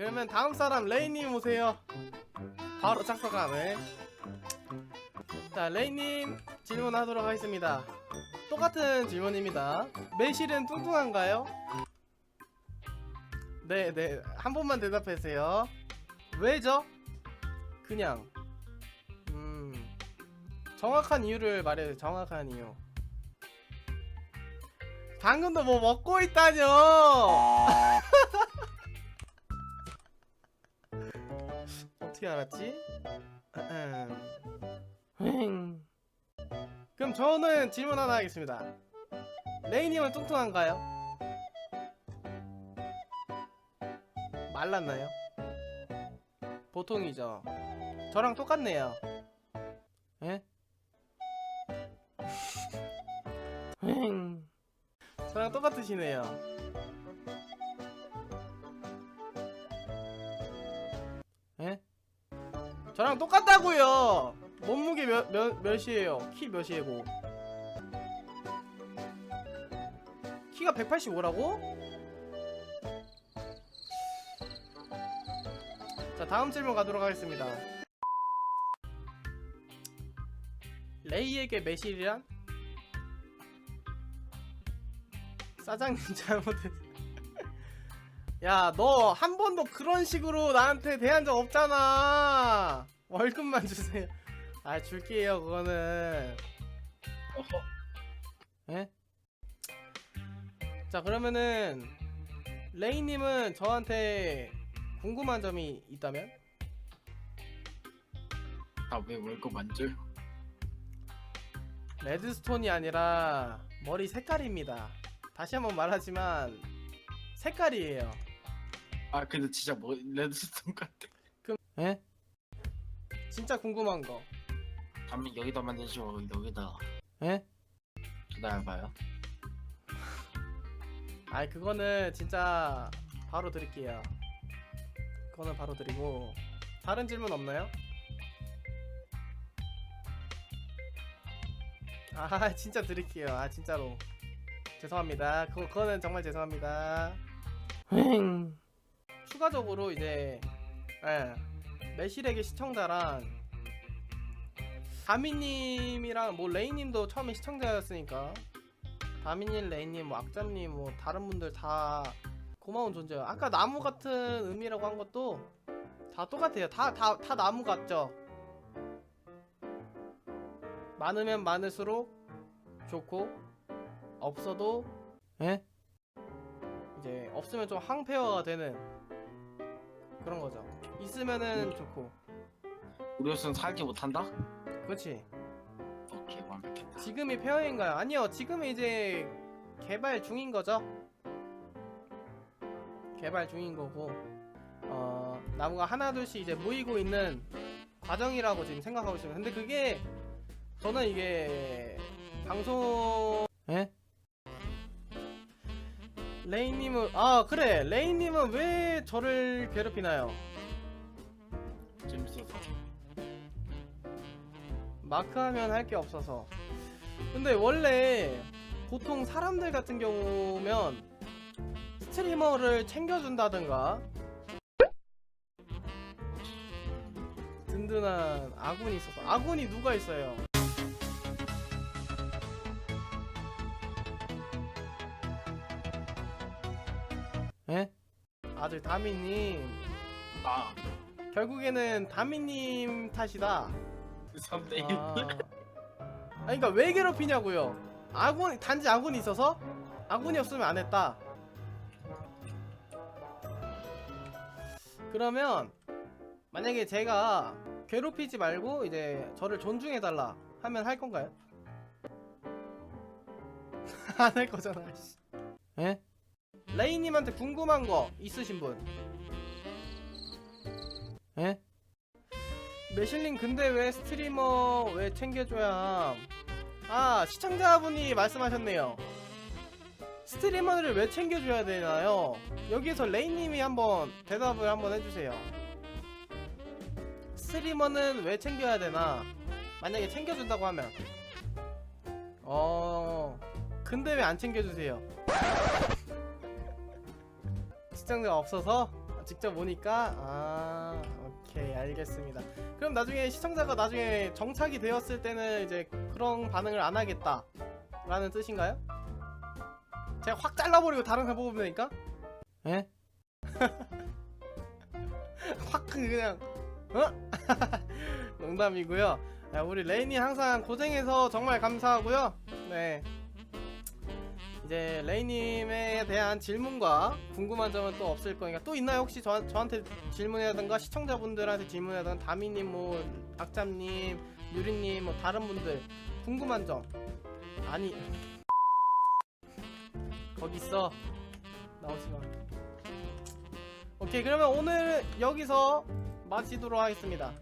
그러면 다음 사람 레이님 오세요. 바로 착석하네. 자, 레이님 질문하도록 하겠습니다. 똑같은 질문입니다. 매실은 뚱뚱한가요? 네, 네. 한 번만 대답해주세요. 왜죠? 그냥. 음. 정확한 이유를 말해요. 정확한 이유. 방금도 뭐 먹고 있다뇨! 어떻게 알았지? 음. 그럼 저는 질문 하나 하겠습니다. 레이님은 뚱뚱한가요? 말랐나요? 보통이죠. 저랑 똑같네요. 예? 음. 저랑 똑같으시네요. 저랑 똑같다고요. 몸무게 몇, 몇, 몇이에요? 키 몇이에요? 키가 185라고? 자 다음 질문 가도록 하겠습니다. 레이에게 매실이란? 사장님 잘못했어. 야, 너 한 번도 그런 식으로 나한테 대한 적 없잖아. 월급만 주세요. 아, 줄게요, 그거는. 에? 자, 그러면은 레이님은 저한테 궁금한 점이 있다면? 아왜 월급 안 줘요? 레드스톤이 아니라 머리 색깔입니다. 다시 한번 말하지만 색깔이에요. 아 근데 진짜 뭐 레드스톤 같아. 에? 진짜 궁금한 거. 다음에 여기다 만드죠 여기다 에? 기다려봐요. 아이 그거는 진짜 바로 드릴게요. 그거는 바로 드리고 다른 질문 없나요? 아 진짜 드릴게요. 아 진짜로 죄송합니다. 그거 그거는 정말 죄송합니다. 추가적으로 이제 예, 매실에게 시청자랑 다미님이랑 뭐 레이님도 처음에 시청자였으니까 다미님, 레이님, 뭐 악잠님, 뭐 다른 분들 다 고마운 존재예요. 아까 나무 같은 의미라고 한 것도 다 똑같아요. 다 다 다 나무 같죠. 많으면 많을수록 좋고 없어도 예? 이제 없으면 좀 항폐화가 되는 그런 거죠. 있으면은 좋고, 우리로서는 살지 못한다? 그렇지. 오케이 완벽했다. 지금이 페어인가요? 아니요, 지금은 이제 개발 중인 거죠. 개발 중인 거고, 어, 나무가 하나둘씩 이제 모이고 있는 과정이라고 지금 생각하고 있습니다. 근데 그게 저는 이게 방송, 에? 레이님은 아 그래 레이님은 왜 저를 괴롭히나요? 재밌어서. 마크하면 할 게 없어서. 근데 원래 보통 사람들 같은 경우면 스트리머를 챙겨준다든가 든든한 아군이 있어서 아군이 누가 있어요? 에? 아들 다미님 아 결국에는 다미님 탓이다. 3대1 아. 아니 그러니까 왜 괴롭히냐고요. 아군 단지 아군이 있어서 아군이 없으면 안 했다. 그러면 만약에 제가 괴롭히지 말고 이제 저를 존중해 달라 하면 할 건가요? 안 할 거잖아. 씨. 에? 레이님한테 궁금한 거 있으신 분? 에? 매실님 근데 왜 스트리머 왜 챙겨줘야 함? 아 시청자분이 말씀하셨네요 스트리머를 왜 챙겨줘야 되나요? 여기서 레이님이 한번 대답을 한번 해주세요 스트리머는 왜 챙겨야 되나? 만약에 챙겨준다고 하면 어... 근데 왜 안 챙겨주세요? 시청자가 없어서? 직접 오니까 아 오케이 알겠습니다. 그럼 나중에 시청자가 나중에 정착이 되었을 때는 이제 그런 반응을 안 하겠다 라는 뜻인가요? 제가 확 잘라버리고 다른 거 보면 되니까? 예? 확 그냥 어? 농담이고요. 야, 우리 레인이 항상 고생해서 정말 감사하고요. 네. 이제 레이님에 대한 질문과 궁금한 점은 또 없을 거니까 또 있나요? 혹시 저, 저한테 질문이라든가 시청자분들한테 질문이라든가 다미님 뭐 박잠님 유리님 뭐 다른 분들 궁금한 점 아니. 거기 있어. 나오지 마. 오케이 그러면 오늘 여기서 마치도록 하겠습니다